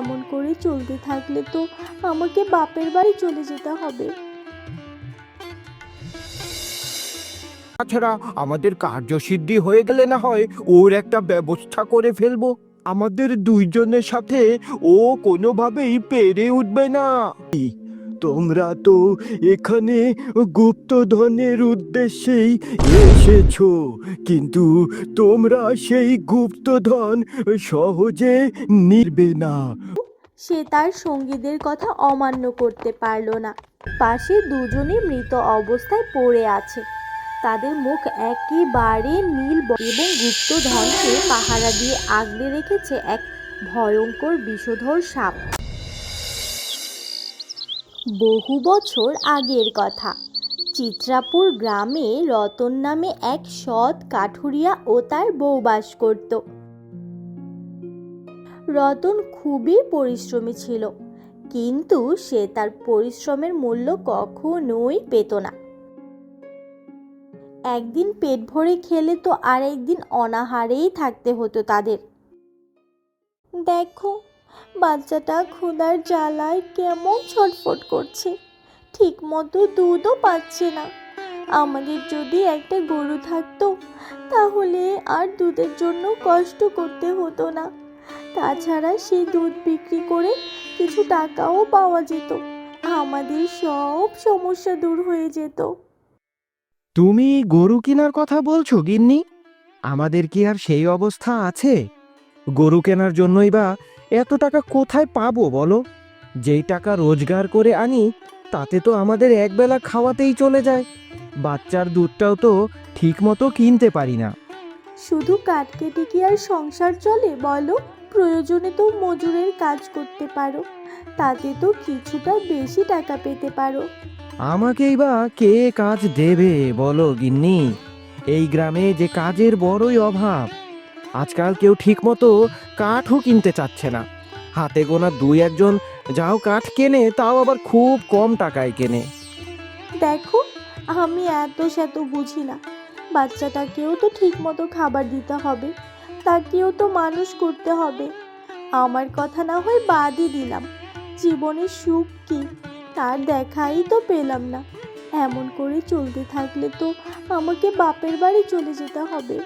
এমন করে চলতে থাকলে তো আমাকে বাপের বাড়ি চলে যেতে হবে। তাছাড়া আমাদের কার্যসিদ্ধি হয়ে গেলে না হয় ওর একটা ব্যবস্থা করে ফেলব। আমাদের দুইজনের সাথে ও কোনোভাবেই পেরে উঠবে না। তোমরা তো এখানে গুপ্তধনের উদ্দেশ্যেই এসেছ। কিন্তু তোমরা সেই গুপ্তধন সহজে নিবে না। সে তার সঙ্গীদের কথা অমান্য করতে পারল না। পাশে দুজনে মৃত অবস্থায় পড়ে আছে। তাদের মুখ একেবারে নীল এবং গুপ্তধনকে পাহারা দিয়ে আগলে রেখেছে এক ভয়ঙ্কর বিষধর সাপ। বহু বছর আগের কথা। চিত্রাপুর গ্রামে রতন নামে এক সৎ কাঠুরিয়া ও তার বউ বাস করত। রতন খুবই পরিশ্রমী ছিল, কিন্তু সে তার পরিশ্রমের মূল্য কখনোই পেত না। একদিন পেট ভরে খেলে তো আর একদিন অনাহারেই থাকতে হতো তাদের। দেখো বাচ্চাটা ক্ষুধার জ্বালায় কেমন ছটফট করছে। ঠিক মতো দুধও পাচ্ছে না। আমাদের যদি একটা গরু থাকতো, তাহলে আর দুধের জন্য কষ্ট করতে হতো না। তাছাড়া সেই দুধ বিক্রি করে কিছু টাকাও পাওয়া যেত। আমাদের সব সমস্যা দূর হয়ে যেত। তুমি গরু কেনার কথা বলছো, গিন্নি? আমাদের কি আর সেই অবস্থা আছে? গরু কেনার জন্যই বা এত টাকা কোথায় পাবো বলো? যেই টাকা রোজগার করে আনি তাতে তো আমাদের একবেলা খাওয়াতেই চলে যায়। বাচ্চার দুধটাও তো ঠিক মতো কিনতে পারি না। শুধু কাঠ কেটে কি আর সংসার চলে বলো? প্রয়োজনে তো মজুরের কাজ করতে পারো। তাতে তো কিছুটা বেশি টাকা পেতে পারো। আমাকেই বা কে কাজ দেবে বলো গিন্নি? এই গ্রামে যে কাজের বড়ই অভাব। আজকাল কেউ ঠিকমতো কাঠও কিনতে চাচ্ছে না। হাতে গোনা দুই একজন যাও কাঠ কেনে, তাও আবার খুব কম টাকায় কেনে। দেখো, আমি এত শত বুঝি না। বাচ্চাটাকেও তো ঠিক মতো খাবার দিতে হবে, তাকেও তো মানুষ করতে হবে। আমার কথা না হয় বাদই দিলাম। জীবনের সুখ কি, তার দেখাই তো পেলাম না। এমন করে চলতে থাকলে তো আমাকে বাপের বাড়ি চলে যেতে হবে।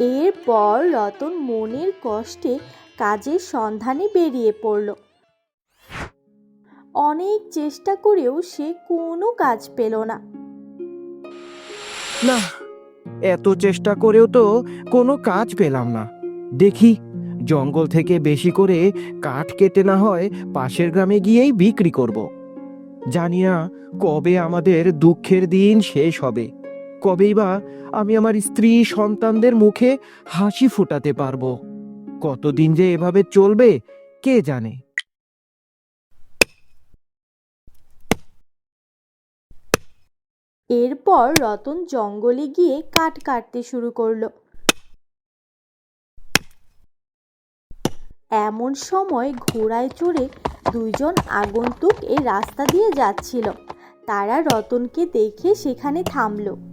এরপর রতন মনের কষ্টে কাজের সন্ধানে বেরিয়ে পড়ল। অনেক চেষ্টা করেও সে কোনো কাজ পেল না। না, এত চেষ্টা করেও তো কোনো কাজ পেলাম না। দেখি, জঙ্গল থেকে বেশি করে কাঠ কেটে না হয় পাশের গ্রামে গিয়েই বিক্রি করব। জানি না কবে আমাদের দুঃখের দিন শেষ হবে। কবেই বা আমি আমার স্ত্রী সন্তানদের মুখে হাসি ফোটাতে পারব? কতদিন যে এভাবে চলবে, কে জানে? এরপর রতন জঙ্গলে গিয়ে কাঠ কাটতে শুরু করল। এমন সময় ঘোড়ায় চড়ে দুইজন আগন্তুক এই রাস্তা দিয়ে যাচ্ছিল। তারা রতনকে দেখে সেখানে থামলো।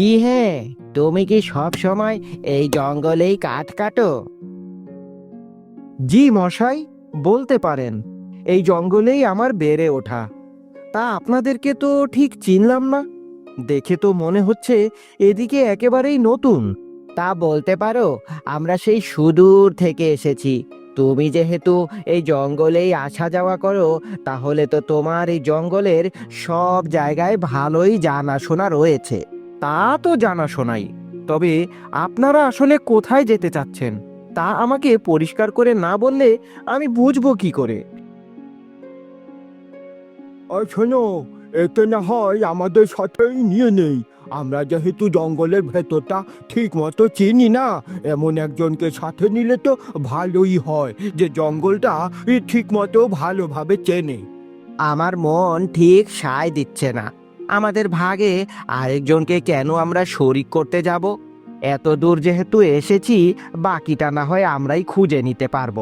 কি হে? তুমি কি সব সময় এই জঙ্গলেই কাঠ কাটো? জি মশাই বলতে পারেন। এই জঙ্গলেই আমার বেড়ে ওঠা। তা আপনাদেরকে তো ঠিক চিনলাম না। দেখে তো মনে হচ্ছে এদিকে একেবারেই নতুন। তা বলতে পারো আমরা সেই সুদূর থেকে এসেছি। তুমি যেহেতু এই জঙ্গলেই আসা যাওয়া করো তাহলে তো তোমার এই জঙ্গলের সব জায়গায় ভালোই জানাশোনা রয়েছে। তা তো জানা শোনাই। তবে আপনারা আসলে কোথায় যেতে চাচ্ছেন তা আমাকে পরিষ্কার করে না বললে আমি বুঝব কি করে। শোনো এতে না হয় আমাদের সাথেই নিয়ে নেই। আমরা যেহেতু জঙ্গলের ভেতরটা ঠিক মতো চিনি না এমন একজনকে সাথে নিলে তো ভালোই হয় যে জঙ্গলটা ঠিক মতো ভালোভাবে চেনে। আমার মন ঠিক সায় দিচ্ছে না। আমাদের ভাগে আরেকজনকে কেন আমরা শরিক করতে যাব? এত দূর যেহেতু এসেছি, বাকিটা না হয় আমরাই খুঁজে নিতে পারব।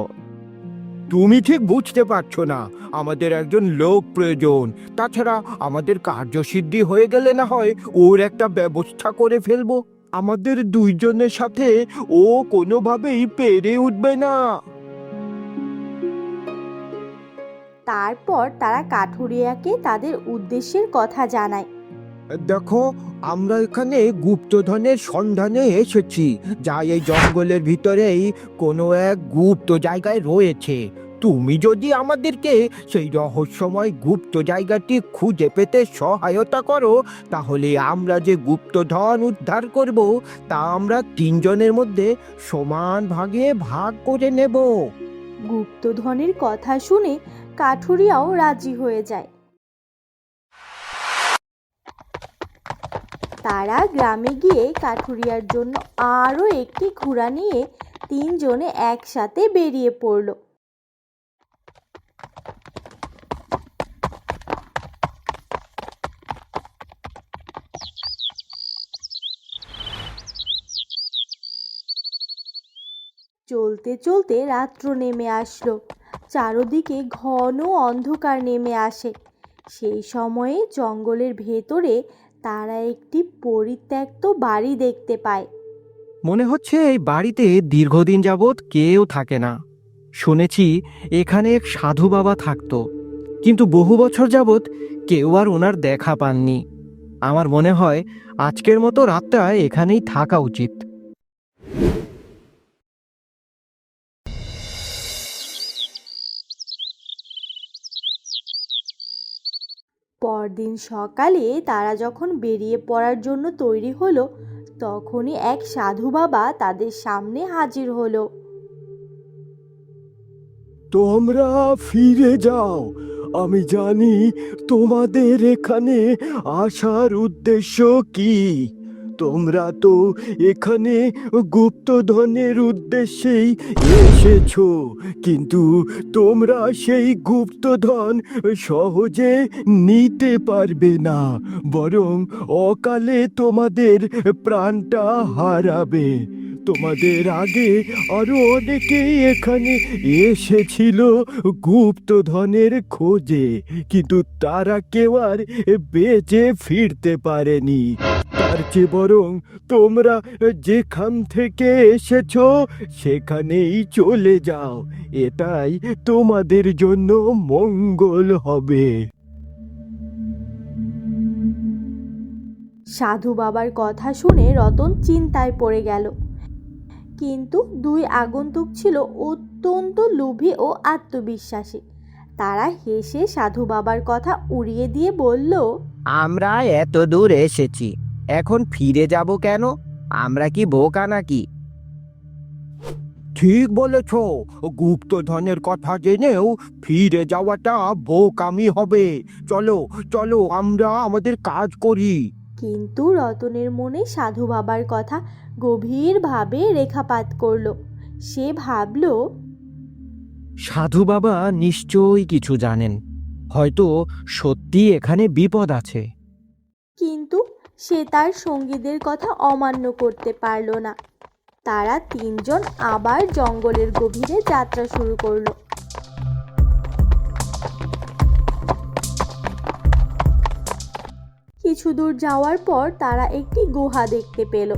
তুমি ঠিক বুঝতে পারছ না, আমাদের একজন লোক প্রয়োজন। তাছাড়া আমাদের কার্যসিদ্ধি হয়ে গেলে না হয় ওর একটা ব্যবস্থা করে ফেলব। আমাদের দুইজনের সাথে ও কোনোভাবেই পেরে উঠবে না। তারপর তারা কাঠুরিয়াকে তাদের উদ্দেশ্যের কথা জানায়। দেখো, আমরা এখানে গুপ্তধনের সন্ধানে এসেছি, যা এই জঙ্গলের ভিতরেই কোনো এক গুপ্ত জায়গায় রয়েছে। তুমি যদি আমাদেরকে সেই রহস্যময় গুপ্ত জায়গাটি খুঁজে পেতে সহায়তা করো, তাহলে আমরা যে গুপ্তধন উদ্ধার করব, তা আমরা তিনজনের মধ্যে সমান ভাগে ভাগ করে নেব। গুপ্তধনের কথা শুনে কাঠুরিয়াও রাজি হয়ে যায়। তারা গ্রামে গিয়ে কাঠুরিয়ার জন্য আরও একটি ঘোড়া নিয়ে তিনজনে একসাথে বেরিয়ে পড়ল। চলতে রাত্র নেমে আসলো। চারদিকে ঘন অন্ধকার নেমে আসে। সেই সময়ে জঙ্গলের ভেতরে তারা একটি পরিত্যক্ত বাড়ি দেখতে পায়। মনে হচ্ছে এই বাড়িতে দীর্ঘদিন যাবৎ কেউ থাকে না। শুনেছি এখানে এক সাধু বাবা থাকতো। কিন্তু বহু বছর যাবৎ কেউ আর ওনার দেখা পাননি। আমার মনে হয় আজকের মতো রাতটা এখানেই থাকা উচিত। পরদিন সকালে তারা যখন বেরিয়ে পড়ার জন্য তৈরি হলো, তখনই এক সাধু বাবা তাদের সামনে হাজির হলো। তোমরা ফিরে যাও। আমি জানি তোমাদের এখানে আসার উদ্দেশ্য কি। তোমরা তো এখানে গুপ্তধনের উদ্দেশ্যেই এসেছ। কিন্তু তোমরা সেই গুপ্তধন সহজে নিতে পারবে না, বরং অকালে তোমাদের প্রাণটা হারাবে। তোমাদের আগে আরও অনেকেই এখানে এসেছিল গুপ্তধনের খোঁজে, কিন্তু তারা কেউ আর বেঁচে ফিরতে পারেনি। তার চেয়ে বরং তোমরা যেখান থেকে এসেছ সেখানেই চলে যাও। এটাই তোমাদের জন্য মঙ্গল হবে। সাধু বাবার কথা শুনে রতন চিন্তায় পড়ে গেল। কিন্তু দুই আগন্তুক ছিল অত্যন্ত লোভী ও আত্মবিশ্বাসী। তারা হেসে সাধু বাবার কথা উড়িয়ে দিয়ে বলল আমরা এত দূর এসেছি। এখন ফিরে যাব কেন? আমরা কি বোকা নাকি? ঠিক বলেছ। গুপ্তধনের কথা জেনেও ফিরে যাওয়াটা বোকামি হবে। চলো চলো আমরা আমাদের কাজ করি। কিন্তু রতনের মনে সাধু বাবার কথা গভীরভাবে রেখাপাত করল। সে ভাবল সাধু বাবা নিশ্চয়ই কিছু জানেন। হয়তো সত্যি এখানে বিপদ আছে। সে তার সঙ্গীদের কথা অমান্য করতে পারল না। তারা তিনজন আবার জঙ্গলের গভীরে যাত্রা শুরু করল। কিছু দূর যাওয়ার পর তারা একটি গুহা দেখতে পেল।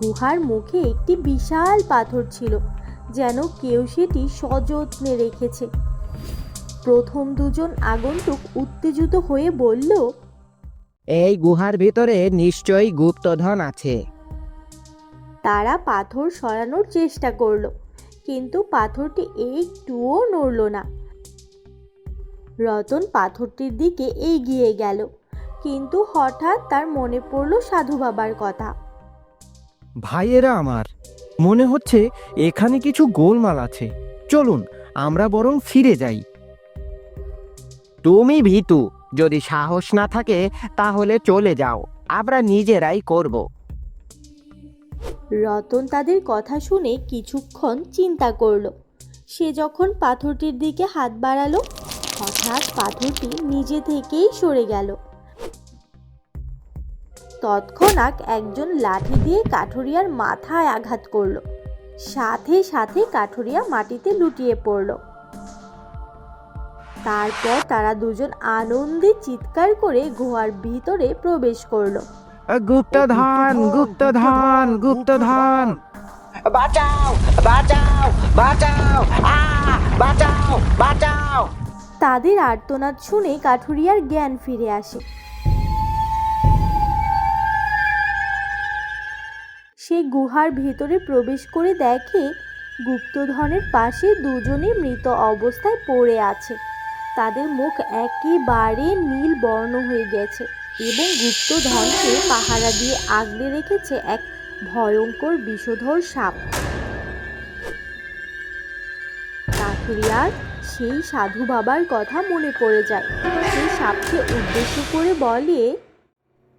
গুহার মুখে একটি বিশাল পাথর ছিল, যেন কেউ সেটি সযত্নে রেখেছে। প্রথম দুজন আগন্তুক উত্তেজিত হয়ে বলল এই গুহার ভিতরে নিশ্চয়ই গুপ্তধন আছে। তারা পাথর সরানোর চেষ্টা করল কিন্তু পাথরটি একটুও নড়ল না। রতন পাথরটির দিকে এগিয়ে গেল কিন্তু হঠাৎ তার মনে পড়ল সাধু বাবার কথা। ভাইয়েরা আমার মনে হচ্ছে এখানে কিছু গোলমাল আছে। চলুন আমরা বরং ফিরে যাই। তুমি ভীতু যদি সাহস না থাকে, তাহলে চলে যাও। আমরা নিজেরাই করব। রতন তাদের কথা শুনে কিছুক্ষণ চিন্তা করল। সে যখন পাথরটির দিকে হাত বাড়ালো, হঠাৎ পাথরটি নিজে থেকেই সরে গেল। তৎক্ষণাৎ একজন লাঠি দিয়ে কাঠুরিয়ার মাথায় আঘাত করল। সাথে সাথে কাঠুরিয়া মাটিতে লুটিয়ে পড়ল। তারপর তারা দুজন আনন্দে চিৎকার করে গুহার ভিতরে প্রবেশ করল। গুপ্তধন গুপ্তধন গুপ্তধন। বাঁচাও বাঁচাও বাঁচাও আ বাঁচাও বাঁচাও। তাদের আর্তনাদ শুনে কাঠুরিয়ার জ্ঞান ফিরে আসে। সে গুহার ভেতরে প্রবেশ করে দেখে গুপ্তধনের পাশে দুজনে মৃত অবস্থায় পড়ে আছে। তাদের মুখ একেবারে নীল বর্ণ হয়ে গেছে এবং গুপ্ত গুপ্তধনকে পাহারা দিয়ে আগলে রেখেছে এক ভয়ঙ্কর বিষধর সাপ। কাঠুরিয়ার সেই সাধু বাবার কথা মনে পড়ে যায়। সেই সাপকে উদ্দেশ্য করে বলে,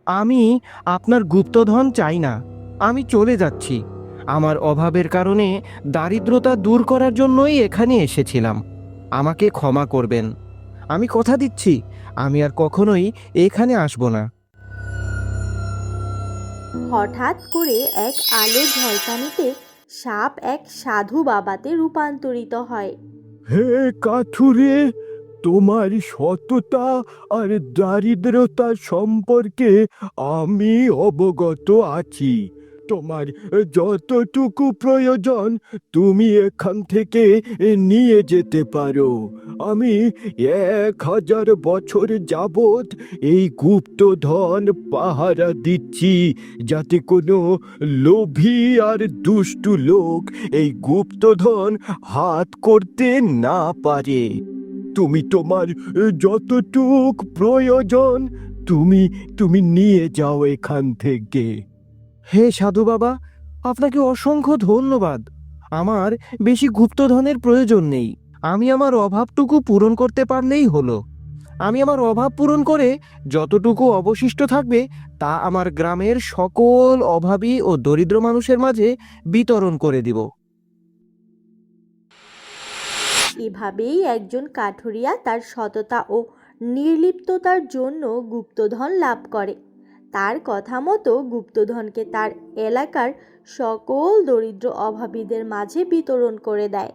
আমি আপনার গুপ্তধন চাই না। আমি চলে যাচ্ছি। আমার অভাবের কারণে দারিদ্রতা দূর করার জন্যই এখানে এসেছিলাম। আমাকে ক্ষমা করবেন। আমি কথা দিচ্ছি। আমি আর কখনোই এখানে আসব না। হঠাৎ করে এক আলোর ঝলকানিতে সাপ এক সাধু বাবাতে রূপান্তরিত হয়। হে কাঠুরে তোমার সততা আর দারিদ্রতা সম্পর্কে আমি অবগত আছি। তোমার যতটুকু প্রয়োজন, তুমি এখান থেকে নিয়ে যেতে পারো। আমি এক হাজার বছর যাবৎ এই গুপ্ত ধন পাহারা দিচ্ছি, যাতে কোনো লোভী আর দুষ্টু লোক এই গুপ্তধন হাত করতে না পারে। তুমি তোমার যতটুক প্রয়োজন, তুমি তুমি নিয়ে যাও এখান থেকে। হে সাধু বাবা, আপনাকে অসংখ্য ধন্যবাদ। আমার বেশি গুপ্তধনের প্রয়োজন নেই। আমি আমার অভাবটুকু পূরণ করতে পারলেই হলো। আমি আমার অভাব পূরণ করে যতটুকু অবশিষ্ট থাকবে, তা আমার গ্রামের সকল অভাবী ও দরিদ্র মানুষের মাঝে বিতরণ করে দিব। এভাবেই একজন কাঠুরিয়া তার সততা ও নির্লিপ্ততার জন্য গুপ্তধন লাভ করে। তার কথা মতো গুপ্তধনকে তার এলাকার সকল দরিদ্র অভাবীদের মাঝে বিতরণ করে দেয়।